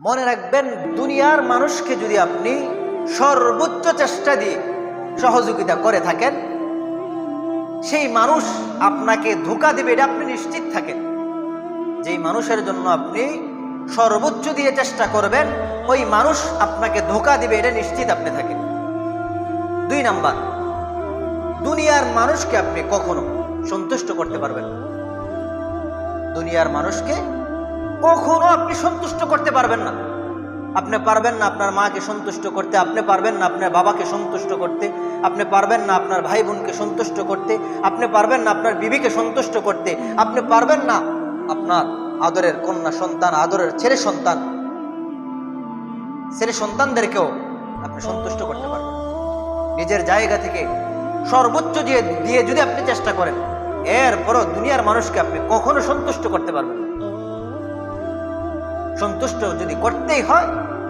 মনে রাখবেন, দুনিয়ার মানুষকে যদি আপনি সর্বোচ্চ চেষ্টা দিয়ে সহযোগিতা করে থাকেন, সেই মানুষ আপনাকে ধোকা দেবে এটা আপনি নিশ্চিত থাকেন। যেই মানুষের জন্য আপনি সর্বোচ্চ দিয়ে চেষ্টা করবেন, ওই মানুষ আপনাকে ধোকা দিবে এটা নিশ্চিত আপনি থাকেন। দুই নাম্বার, দুনিয়ার মানুষকে আপনি কখনো সন্তুষ্ট করতে পারবেন দুনিয়ার মানুষকে কখনো আপনি সন্তুষ্ট করতে পারবেন না। আপনি পারবেন না আপনার মাকে সন্তুষ্ট করতে, আপনি পারবেন না আপনার বাবাকে সন্তুষ্ট করতে, আপনি পারবেন না আপনার ভাই বোনকে সন্তুষ্ট করতে, আপনি পারবেন না আপনার বিবিকে সন্তুষ্ট করতে, আপনি পারবেন না আপনার আদরের কন্যা সন্তান, আদরের ছেলে সন্তান। ছেলে সন্তানদেরকেও আপনি সন্তুষ্ট করতে পারবেন। নিজের জায়গা থেকে সর্বোচ্চ দিয়ে দিয়ে যদি আপনি চেষ্টা করেন, এরপরও দুনিয়ার মানুষকে আপনি কখনো সন্তুষ্ট করতে পারবেন না। সন্তুষ্ট যদি করতেই হয়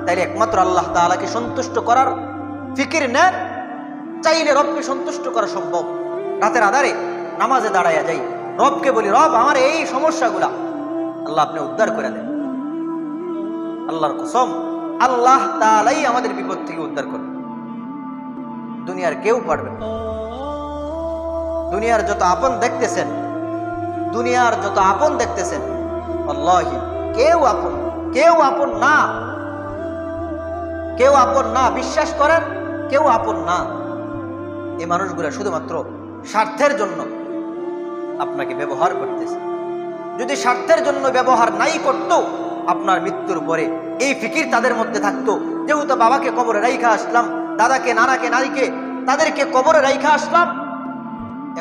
তাহলে একমাত্র আল্লাহ তাআলাকে সন্তুষ্ট করার ফিকির নেন। চাইলে রবকে সন্তুষ্ট করা সম্ভব। রাতের আধারে নামাজে দাঁড়াইয়া যাই। রবকে বলি, রব, আমার এই সমস্যাগুলা। আল্লাহ আপনি উদ্ধার করে দেন। আল্লাহর কসম, আল্লাহ তাআলাই আমাদের বিপদ থেকে উদ্ধার করবে দুনিয়ার কেউ পারবে দুনিয়ার যত আপন দেখতেছেন, দুনিয়ার যত আপন দেখতেছেন আল্লাহি কেউ আপন কেউ আপন না। কেউ আপন না, বিশ্বাস করেন, কেউ আপন না। এই মানুষগুলা শুধুমাত্র স্বার্থের জন্য আপনাকে ব্যবহার করতেছে। যদি স্বার্থের জন্য ব্যবহার নাই করতো, আপনার মৃত্যুর পরে এই ফিকির তাদের মধ্যে থাকতো। যেহেতু বাবাকে কবরে রাইখা আসলাম, দাদাকে, নানাকে, নারীকে তাদেরকে কবরে রাইখা আসলাম,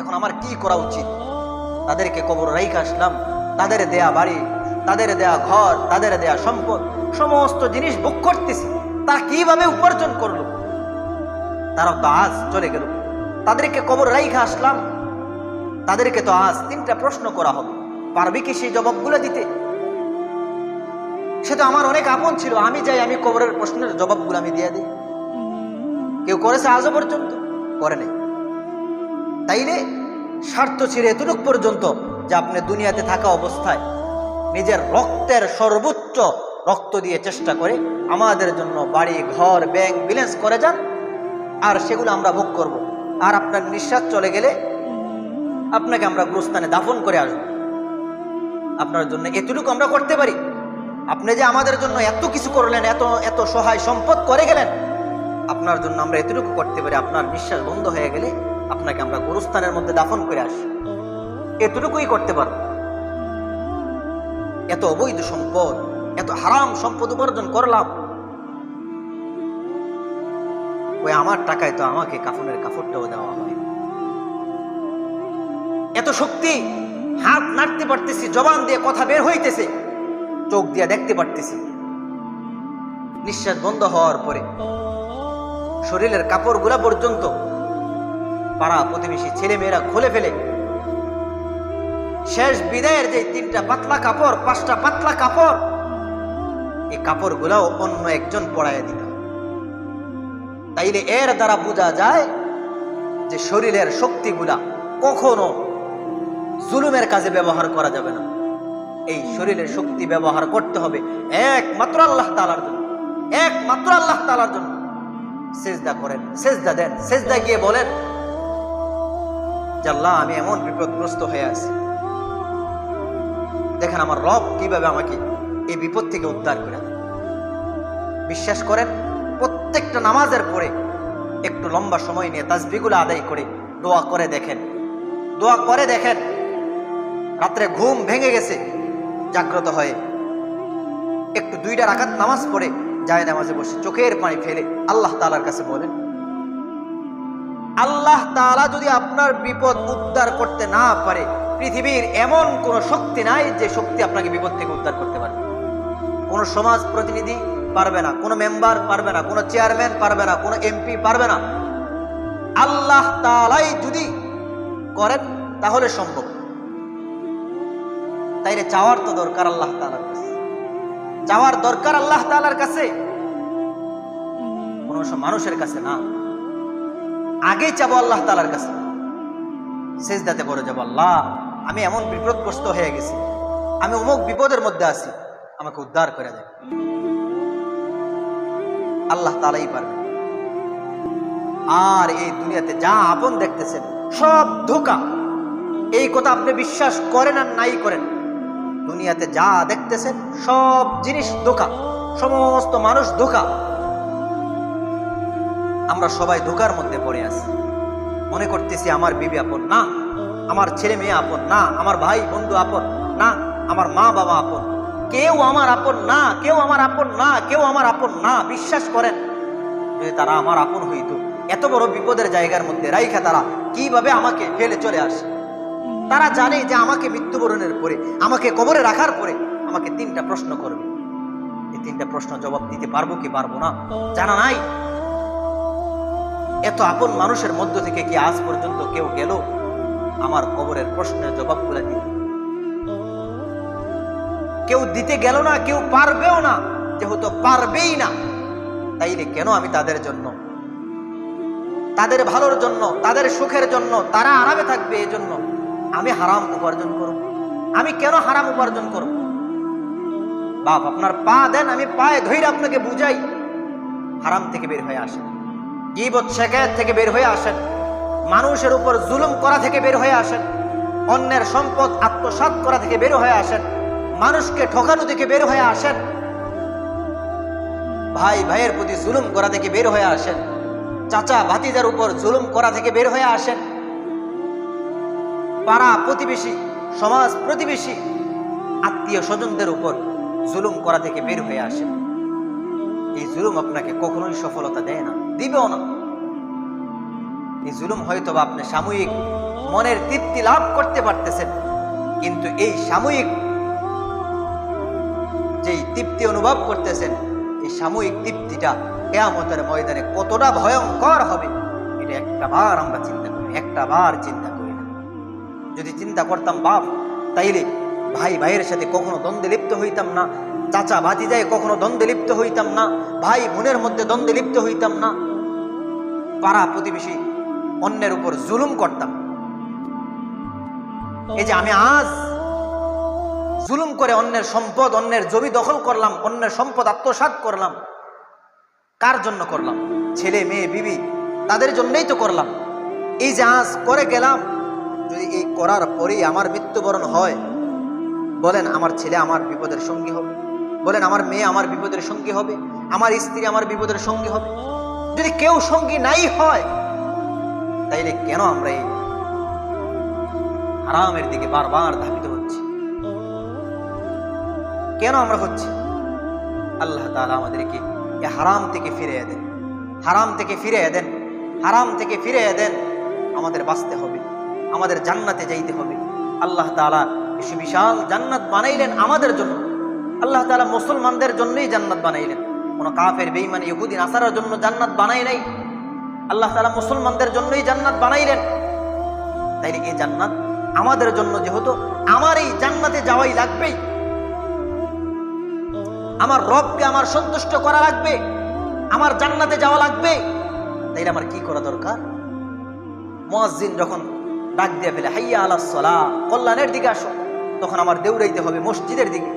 এখন আমার কি করা উচিত? তাদেরকে কবর রাইখা আসলাম, তাদের দেয়া বাড়ি তাদের দেয়া ঘর, তাদের দেয়া সম্পদ, সমস্ত জিনিস ভোগ করতেছি। তারা কীভাবে উপার্জন করল? তারা তো আজ চলে গেল। তাদেরকে কবর রাইখা আসলাম। তাদেরকে তো আজ তিনটা প্রশ্ন করা হবে। পারবে কি সেই জবাবগুলো দিতে? সে তো আমার অনেক আপন ছিল। আমি যাই, আমি কবরের প্রশ্নের জবাবগুলো আমি দিয়ে দিই। কেউ করেছে আজও পর্যন্ত? করে নাই। তাইলে স্বার্থ ছিঁড়ে এতটুক পর্যন্ত যে আপনি দুনিয়াতে থাকা অবস্থায় নিজের রক্তের সর্বোচ্চ রক্ত দিয়ে চেষ্টা করে আমাদের জন্য বাড়ি, ঘর, ব্যাংক, ব্যালেন্স করে যান, আর সেগুলো আমরা ভোগ করব। আর আপনার নিঃশ্বাস চলে গেলে আপনাকে আমরা গুরুস্থানে দাফন করে আসব। আপনার জন্য এতটুকু আমরা করতে পারি। আপনি যে আমাদের জন্য এত কিছু করলেন, এত এত সহায় সম্পদ করে গেলেন, আপনার জন্য আমরা এতটুকু করতে পারি। আপনার নিঃশ্বাস বন্ধ হয়ে গেলে আপনাকে আমরা গুরুস্থানের মধ্যে দাফন করে আসি। এতটুকুই করতে পারব। এত অবৈধ সম্পদ, এত হারাম সম্পদ উপার্জন করলাম। ওই আমার টাকায় তো আমাকে কাফনের কাপড়টাও দেওয়া হয়। এত শক্তি, হাত নাড়তে পারতেছি, জবান দিয়ে কথা বের হইতেছে, চোখ দিয়ে দেখতে পারতেছি। নিঃশ্বাস বন্ধ হওয়ার পরে শরীরের কাপড়গুলা পর্যন্ত পাড়া প্রতিবেশী ছেলে মেয়েরা খুলে ফেলে শেষ বিদায়ের যে তিনটা পাতলা কাপড়, পাঁচটা পাতলা কাপড়, এই কাপড়গুলাও অন্য একজন পড়ায় দিত তাইলে এর দ্বারা বোঝা যায় যে শরীরের শক্তিগুলা কখনো জুলুমের কাজে ব্যবহার করা যাবে না। এই শরীরের শক্তি ব্যবহার করতে হবে একমাত্র আল্লাহ তালার জন্য। একমাত্র আল্লাহ তালার জন্য। সেজদা করেন, সেজদা দেন, সেজদা গিয়ে বলেন, যে আল্লাহ, আমি এমন বিপদগ্রস্ত হয়ে আছি। দেখেন আমার রব কীভাবে আমাকে এই বিপদ থেকে উদ্ধার করে বিশ্বাস করেন, প্রত্যেকটা নামাজের পরে একটু লম্বা সময় নিয়ে তাজবিগুলো আদায় করে দোয়া করে দেখেন। দোয়া করে দেখেন, রাত্রে ঘুম ভেঙে গেছে, জাগ্রত হয়ে একটু দুইটা রাখাত নামাজ পড়ে যায় নামাজে বসে, চোখের পানি ফেলে আল্লাহ তালার কাছে বলেন, আল্লাহ তাআলা যদি আপনার বিপদ উদ্ধার করতে না পারে পৃথিবীর এমন কোন শক্তি নাই যে শক্তি আপনাকে বিপদ থেকে উদ্ধার করতে পারবে কোন সমাজ প্রতিনিধি পারবে না, কোনো মেম্বার পারবে না, কোনো চেয়ারম্যান পারবে না, কোনো এমপি পারবে না। আল্লাহ তাআলাই যদি করেন, তাহলে সম্ভব। তাইলে চাওয়ার তো দরকার আল্লাহ তাআলার কাছে। চাওয়ার দরকার আল্লাহ তালার কাছে। কোনো মানুষের কাছে না। আগে চাবো আল্লাহ তালার কাছে। সেজদাতে পড়ে যাব আল্লাহ। আমি এমন বিপদগ্রস্ত হয়ে গেছি। আমি অমুক বিপদের মধ্যে আছি। আমাকে উদ্ধার করে দেয় আল্লাহ তালাই পারবে আর এই দুনিয়াতে যা আপন দেখতেছেন, সব ধোকা। এই কথা আপনি বিশ্বাস করেন আর নাই করেন। দুনিয়াতে যা দেখতেছেন, সব জিনিস ধোকা। সমস্ত মানুষ ধোকা। আমরা সবাই ধোকার মধ্যে পড়ে আছি। মনে করতেছি আমার বিবি আপন না। আমার ছেলে মেয়ে আপন, না, আমার ভাই, বন্ধু আপন, না, আমার মা বাবা আপন। কেউ আমার আপন না, কেউ আমার আপন না, কেউ আমার আপন না, বিশ্বাস করেন। যদি তারা আমার আপন হইতো, এত বড় বিপদের জায়গার মধ্যে রাইখা তারা কীভাবে আমাকে ফেলে চলে আসে? তারা জানে যে আমাকে মৃত্যুবরণের পরে, আমাকে কবরে রাখার পরে আমাকে তিনটা প্রশ্ন করবে। এই তিনটা প্রশ্ন জবাব দিতে পারব কি পারব না? জানা নাই? এত আপন মানুষের মধ্য থেকে কি আজ পর্যন্ত কেউ গেল? আমার কবরের প্রশ্নের জবাব জবাবগুলো দিতে কেউ দিতে গেল না, কেউ পারবেও না, যেহেতু পারবেই না। তাইলে কেন আমি তাদের জন্য? তাদের ভালোর জন্য, তাদের সুখের জন্য, তারা আরামে থাকবে এই জন্য আমি হারাম উপার্জন করব। আমি কেন হারাম উপার্জন করব? বাপ, আপনার পা দেন, আমি পায়ে ধৈর্য আপনাকে বুঝাই। হারাম থেকে বের হয়ে আসেন। গিবত শেখায়ত থেকে বের হয়ে আসেন। মানুষের উপর জুলুম করা থেকে বের হয়ে আসেন। অন্যের সম্পদ আত্মসাৎ করা থেকে বের হয়ে আসেন। মানুষকে ঠকানো থেকে বের হয়ে আসেন। ভাই ভাইয়ের প্রতি জুলুম করা থেকে বের হয়ে আসেন। চাচা ভাতিজার উপর জুলুম করা থেকে বের হয়ে আসেন। পাড়া প্রতিবেশী, সমাজ প্রতিবেশী, আত্মীয় স্বজনদের উপর জুলুম করা থেকে বের হয়ে আসেন। এই জুলুম আপনাকে কখনোই সফলতা দেয় না, দিবেও না। এই জুলুম হয়তো বা আপনি সাময়িক মনের তৃপ্তি লাভ করতে পারতেছেন, কিন্তু এই সাময়িক যেই তৃপ্তি অনুভব করতেছেন, এই সাময়িক তৃপ্তিটা কেয়ামতের ময়দানে কতটা ভয়ঙ্কর হবে, এটা একটা বার আমরা চিন্তা করি, একটা বার চিন্তা করি না। যদি চিন্তা করতাম, বাপ, তাইলে ভাই ভাইয়ের সাথে কখনো দ্বন্দ্বে লিপ্ত হইতাম না, চাচা ভাতিজায় কখনো দ্বন্দ্বে লিপ্ত হইতাম না, ভাই বোনের মধ্যে দ্বন্দ্বে লিপ্ত হইতাম না। পাড়া প্রতিবেশী অন্যের উপর জুলুম করতাম। এই যে আমি আজ জুলুম করে অন্যের সম্পদ, অন্যের জমি দখল করলাম, অন্যের সম্পদ আত্মসাৎ করলাম। কার জন্য করলাম? ছেলে, মেয়ে, বিবি, তাদের জন্যই তো করলাম। এই যে আজ করে গেলাম, যদি এই করার পরেই আমার মৃত্যুবরণ হয়, বলেন আমার ছেলে আমার বিপদের সঙ্গী হবে। বলেন আমার মেয়ে আমার বিপদের সঙ্গী হবে। আমার স্ত্রী আমার বিপদের সঙ্গী হবে। যদি কেউ সঙ্গী নাই হয় তাইলে কেন আমরা এই হারামের দিকে বারবার ধাবিত হচ্ছি? কেন আমরা হচ্ছি? আল্লাহ তাআলা আমাদেরকে এ হারাম থেকে ফিরে দেন। হারাম থেকে ফিরে দেন। হারাম থেকে ফিরে দেন। আমাদের বাঁচতে হবে। আমাদের জান্নাতে যাইতে হবে। আল্লাহ তাআলা এই সুবিশাল জান্নাত বানাইলেন আমাদের জন্য। আল্লাহ তাআলা মুসলমানদের জন্যই জান্নাত বানাইলেন। কোনো কাফের, বেঈমান ইহুদিন আসার জন্য জান্নাত বানাই নাই। আল্লাহ তালা মুসলমানদের জন্যই জান্নাত বানাইলেন। তাইলে এই জান্নাত আমাদের জন্য যেহেতু আমার এই জান্নাতে যাওয়াই লাগবেই। আমার রবকে আমার সন্তুষ্ট করা লাগবে। আমার জান্নাতে যাওয়া লাগবে। তাইলে আমার কি করা দরকার? মুয়াজ্জিন যখন ডাক দিয়ে ফেলে, হাইয়া আলা সলা কল্যাণের দিকে আসো। তখন আমার দেউড়াইতে হবে, মসজিদের দিকে।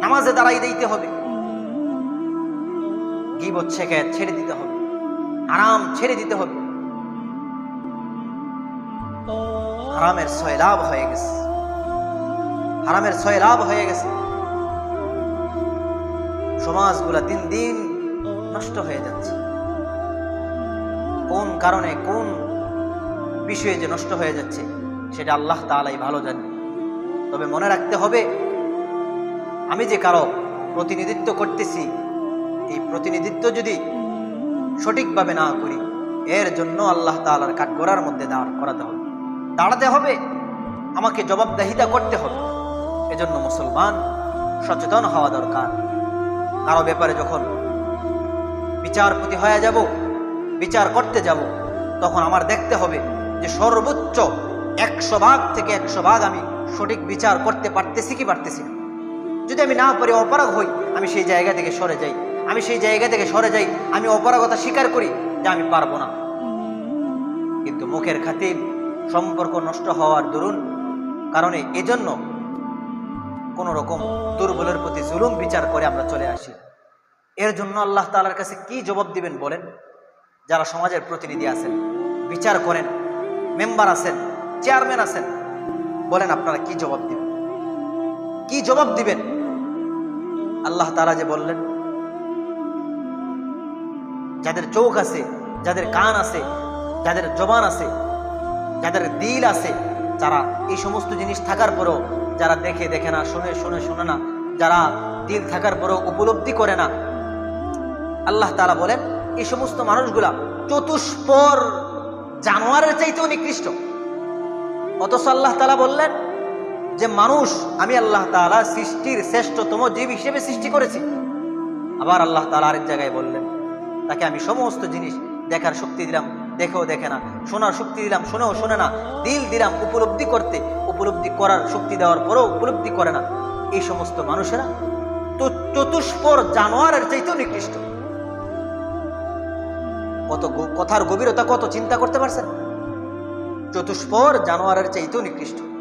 নামাজে দাঁড়াই দিতে হবে। গিবত শেখায় ছেড়ে দিতে হবে। আরাম ছেড়ে দিতে হবে। হারামের ছয় লাভ হয়ে গেছে। হারামের ছয় লাভ হয়ে গেছে। সমাজগুলা দিন দিন নষ্ট হয়ে যাচ্ছে। কোন কারণে, কোন বিষয়ে যে নষ্ট হয়ে যাচ্ছে, সেটা আল্লাহ তালাই ভালো জানে তবে মনে রাখতে হবে, আমি যে কারও প্রতিনিধিত্ব করতেছি, এই প্রতিনিধিত্ব যদি সঠিকভাবে না করি, এর জন্য আল্লাহ তালার কাঠগড়ার মধ্যে দাঁড় করাতে হবে। দাঁড়াতে হবে, আমাকে জবাবদাহিতা করতে হবে। এজন্য মুসলমান সচেতন হওয়া দরকার। কারও ব্যাপারে যখন বিচারপতি হয়ে যাব, বিচার করতে যাব, তখন আমার দেখতে হবে যে সর্বোচ্চ একশো ভাগ থেকে একশো ভাগ আমি সঠিক বিচার করতে পারতেছি কি পারতেছি যদি আমি না পারি অপরাধ হই, আমি সেই জায়গা থেকে সরে যাই। আমি সেই জায়গা থেকে সরে যাই, আমি অপরাগতা স্বীকার করি যে আমি পারব না। কিন্তু মুখের খাতির সম্পর্ক নষ্ট হওয়ার দরুন কারণে এজন্য কোন রকম দুর্বলের প্রতি জুলুম বিচার করে আমরা চলে আসি। এর জন্য আল্লাহ তালার কাছে কি জবাব দিবেন বলেন? যারা সমাজের প্রতিনিধি আছেন, বিচার করেন, মেম্বার আছেন, চেয়ারম্যান আছেন, বলেন আপনারা কি জবাব দিবেন? কি জবাব দিবেন? আল্লাহ তারা যে বললেন যাদের চোখ আছে, যাদের কান আছে, যাদের জবান আছে, যাদের দিল আছে, যারা এই সমস্ত জিনিস থাকার পরেও যারা দেখে দেখে না, শুনে শুনে শুনে না, যারা দিল থাকার পরেও উপলব্ধি করে না। আল্লাহ তালা বলেন, এই সমস্ত মানুষগুলা চতুষ্পর জানোয়ারের চাইতেও নিকৃষ্ট। অথচ আল্লাহ তালা বললেন যে, মানুষ, আমি আল্লাহ তালা সৃষ্টির শ্রেষ্ঠতম জীব হিসেবে সৃষ্টি করেছি। আবার আল্লাহ তালা আরেক জায়গায় বললেন তাকে আমি সমস্ত জিনিস দেখার শক্তি দিলাম। দেখেও দেখে না। শোনার শক্তি দিলাম, শোনেও শোনে না। দিল দিলাম উপলব্ধি করতে। উপলব্ধি করার শক্তি দেওয়ার পরেও উপলব্ধি করে না। এই সমস্ত মানুষেরা তো চতুষ্পর জানোয়ারের চাইতেও নিকৃষ্ট। কত কথার গভীরতা, কত চিন্তা করতে পারছেন? চতুষ্পর জানোয়ারের চাইতেও নিকৃষ্ট।